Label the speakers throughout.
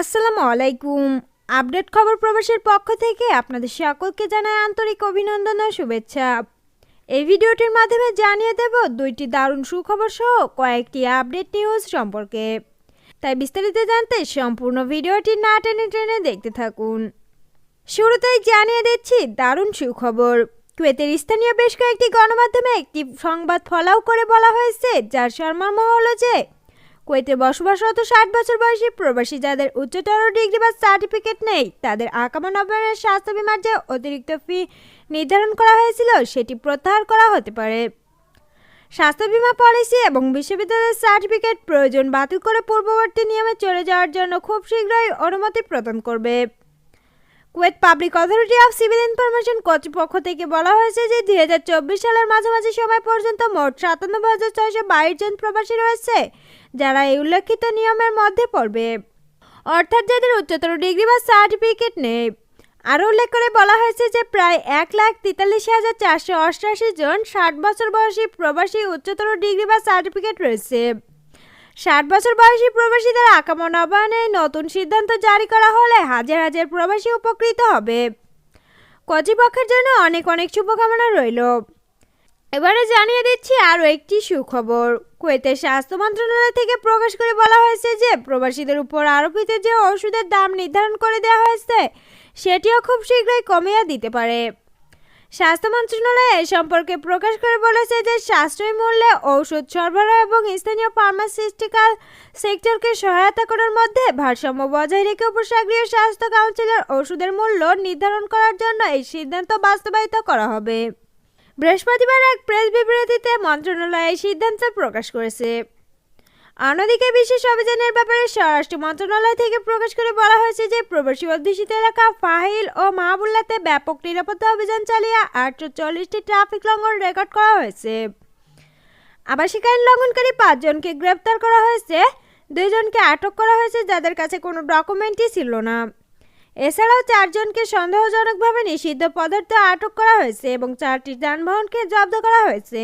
Speaker 1: আসসালামু আলাইকুম। আপডেট খবর প্রবাসের পক্ষ থেকে আপনাদের সকলকে জানাই আন্তরিক অভিনন্দন ও শুভেচ্ছা। এই ভিডিওটির মাধ্যমে জানিয়ে দেব দুইটি দারুণ সুখবর সহ কয়েকটি আপডেট নিউজ সম্পর্কে। তাই বিস্তারিত জানতে সম্পূর্ণ ভিডিওটি না টেনে টেনে দেখতে থাকুন। শুরুতেই জানিয়ে দিচ্ছি দারুণ সুখবর। কুয়েতের স্থানীয় বেশ কয়েকটি গণমাধ্যমে একটি সংবাদ ফলাও করে বলা হয়েছে, যার সর্মর্ম হলো যে কুয়েতে বসবাসরত ষাট বছর বয়সী প্রবাসী যাদের উচ্চতর ডিগ্রি বা সার্টিফিকেট নেই, তাদের আকামা নবায়নের স্বাস্থ্য বিমার যে অতিরিক্ত ফি নির্ধারণ করা হয়েছিল, সেটি প্রত্যাহার করা হতে পারে। স্বাস্থ্য বিমা পলিসি এবং বিশ্ববিদ্যালয়ের সার্টিফিকেট প্রয়োজন বাতিল করে পূর্ববর্তী নিয়মে চলে যাওয়ার জন্য খুব শীঘ্রই অনুমতি প্রদান করবে। Kuwait public authority of civil information কর্তৃপক্ষ থেকে বলা হয়েছে যে দুই হাজার চব্বিশ সালের মাঝামাঝি সময় পর্যন্ত মোট সাতানব্বই হাজার ছয়শো বাইশ জন প্রবাসী রয়েছে। যারা এই উল্লেখিত নিয়মের মধ্যে পড়বে। অর্থাৎ যাদের উচ্চতর ডিগ্রি বা সার্টিফিকেট নেই। আরও উল্লেখ করে বলা হয়েছে যে প্রায় এক লাখ তেতাল্লিশ হাজার চারশো অষ্টাশি জন ষাট বছর বয়সী প্রবাসী উচ্চতর ডিগ্রি বা সার্টিফিকেট রয়েছে। ষাট বছর বয়সী প্রবাসীদের আকামা নবায়নে নতুন সিদ্ধান্ত জারি করা হলে হাজার হাজার প্রবাসী উপকৃত হবে। কর্তৃপক্ষের জন্য অনেক অনেক শুভকামনা রইল। এবারে জানিয়ে দিচ্ছি আরও একটি সুখবর। কুয়েতের স্বাস্থ্য মন্ত্রণালয় থেকে প্রকাশ করে বলা হয়েছে যে প্রবাসীদের উপর আরোপিত যে ওষুধের দাম নির্ধারণ করে দেওয়া হয়েছে, সেটিও খুব শীঘ্রই কমিয়ে দিতে পারে। স্বাস্থ্য মন্ত্রণালয় এ সম্পর্কে প্রকাশ করে বলেছে যে সাশ্রয়ী মূল্যে ঔষধ সরবরাহ এবং স্থানীয় ফার্মাসিউটিক্যাল সেক্টরকে সহায়তা করার মধ্যে ভারসাম্য বজায় রেখে উপসাগরীয় স্বাস্থ্য কাউন্সিলের ওষুধের মূল্য নির্ধারণ করার জন্য এই সিদ্ধান্ত বাস্তবায়িত করা হবে। বৃহস্পতিবার এক প্রেস বিবৃতিতে মন্ত্রণালয় এই সিদ্ধান্ত প্রকাশ করেছে। অন্যদিকে বিশেষ অভিযানের ব্যাপারে স্বরাষ্ট্র মন্ত্রণালয় থেকে প্রকাশ করে বলা হয়েছে যে প্রবাসী অধ্যুষিত এলাকা ফাহিল ও মাহবুল্লাতে ব্যাপক নিরাপত্তা অভিযান চালিয়ে আটশো চল্লিশটি ট্রাফিক লঙ্ঘন রেকর্ড করা হয়েছে। আবাসিক আইন লঙ্ঘনকারী পাঁচজনকে গ্রেপ্তার করা হয়েছে। দুইজনকে আটক করা হয়েছে যাদের কাছে কোনো ডকুমেন্টই ছিল না। এছাড়াও চারজনকে সন্দেহজনকভাবে নিষিদ্ধ পদার্থ আটক করা হয়েছে এবং চারটি যানবাহনকে জব্দ করা হয়েছে।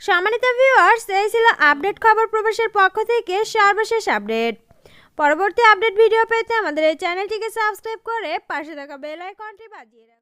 Speaker 1: সম্মানিত ভিউয়ার্স এই ছিল আপডেট খবর প্রবেশের পক্ষ থেকে সর্বশেষ আপডেট। পরবর্তী আপডেট ভিডিও পেতে আমাদের এই চ্যানেলটিকে সাবস্ক্রাইব করে পাশে থাকা বেল আইকনটি বাজিয়ে